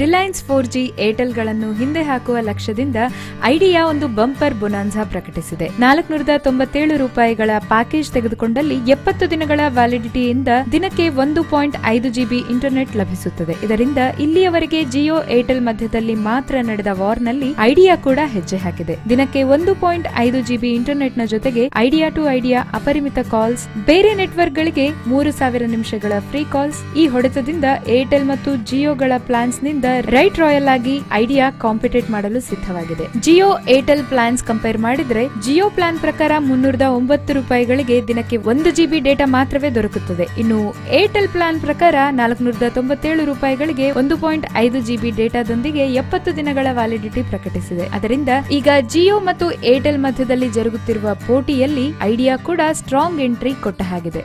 Reliance four G ಏರ್ಟೆಲ್ಗಳನ್ನು ಹಿಂದೆ ಹಾಕುವ ಲಕ್ಷ್ಯದಿಂದ ಐಡಿಯಾ ಒಂದು ಬಂಪರ್ ಬೊನಾನ್ಸಾ ಪ್ರಕಟಿಸಿದೆ. ನಾಲ್ಕುನೂರದ ತೊಂಬತ್ತೇಳು ರೂಪಾಯಿಗಳ ಪ್ಯಾಕೇಜ್ ತೆಗೆದುಕೊಂಡಲ್ಲಿ ಎಪ್ಪತ್ತು ದಿನಗಳ ವ್ಯಾಲಿಡಿಟಿಯಿಂದ ದಿನಕ್ಕೆ ಒಂದು ಪಾಯಿಂಟ್ ಐದು ಜಿಬಿ ಇಂಟರ್ನೆಟ್ ಲಭಿಸುತ್ತದೆ. ಇದರಿಂದ ಇಲ್ಲಿಯವರೆಗೆ ಜಿಯೋ ಏರ್ಟೆಲ್ ಮಧ್ಯದಲ್ಲಿ ಮಾತ್ರ ನಡೆದ ವಾರ್ನಲ್ಲಿ ಐಡಿಯಾ ಕೂಡ ಹೆಜ್ಜೆ ಹಾಕಿದೆ. ದಿನಕ್ಕೆ ಒಂದು ಪಾಯಿಂಟ್ ಐದು ಜಿಬಿ ಇಂಟರ್ನೆಟ್ನ ಜೊತೆಗೆ ಐಡಿಯಾ ಟು ಐಡಿಯಾ ಅಪರಿಮಿತ ಕಾಲ್ಸ್, ಬೇರೆ ನೆಟ್ವರ್ಕ್ಗಳಿಗೆ ಮೂರು ಸಾವಿರ ನಿಮಿಷಗಳ ಫ್ರೀ ಕಾಲ್ಸ್ ಈ ಹೊಡೆತದಿಂದ ಏರ್ಟೆಲ್ ಮತ್ತು ಜಿಯೋಗಳ ಪ್ಲಾನ್ಸ್ ನಿಂದ ರೈಟ್ ರಾಯಲ್ ಆಗಿ ಐಡಿಯಾ ಕಾಂಪಿಟೇಟ್ ಮಾಡಲು ಸಿದ್ಧವಾಗಿದೆ. ಜಿಯೋ ಏರ್ಟೆಲ್ ಪ್ಲಾನ್ಸ್ ಕಂಪೇರ್ ಮಾಡಿದ್ರೆ ಜಿಯೋ ಪ್ಲಾನ್ ಪ್ರಕಾರ ಮುನ್ನೂರದ ಒಂಬತ್ತು ರೂಪಾಯಿಗಳಿಗೆ ದಿನಕ್ಕೆ ಒಂದು ಜಿಬಿ ಡೇಟಾ ಮಾತ್ರವೇ ದೊರಕುತ್ತದೆ. ಇನ್ನು ಏರ್ಟೆಲ್ ಪ್ಲಾನ್ ಪ್ರಕಾರ ನಾಲ್ಕುನೂರದ ತೊಂಬತ್ತೇಳು ರೂಪಾಯಿಗಳಿಗೆ ಒಂದು ಪಾಯಿಂಟ್ ಐದು ಜಿಬಿ ಡೇಟಾದೊಂದಿಗೆ ಎಪ್ಪತ್ತು ದಿನಗಳ ವ್ಯಾಲಿಡಿಟಿ ಪ್ರಕಟಿಸಿದೆ. ಅದರಿಂದ ಈಗ ಜಿಯೋ ಮತ್ತು ಏರ್ಟೆಲ್ ಮಧ್ಯದಲ್ಲಿ ಜರುಗುತ್ತಿರುವ ಪೋಟಿಯಲ್ಲಿ ಐಡಿಯಾ ಕೂಡ ಸ್ಟ್ರಾಂಗ್ ಎಂಟ್ರಿ ಕೊಟ್ಟ ಹಾಗಿದೆ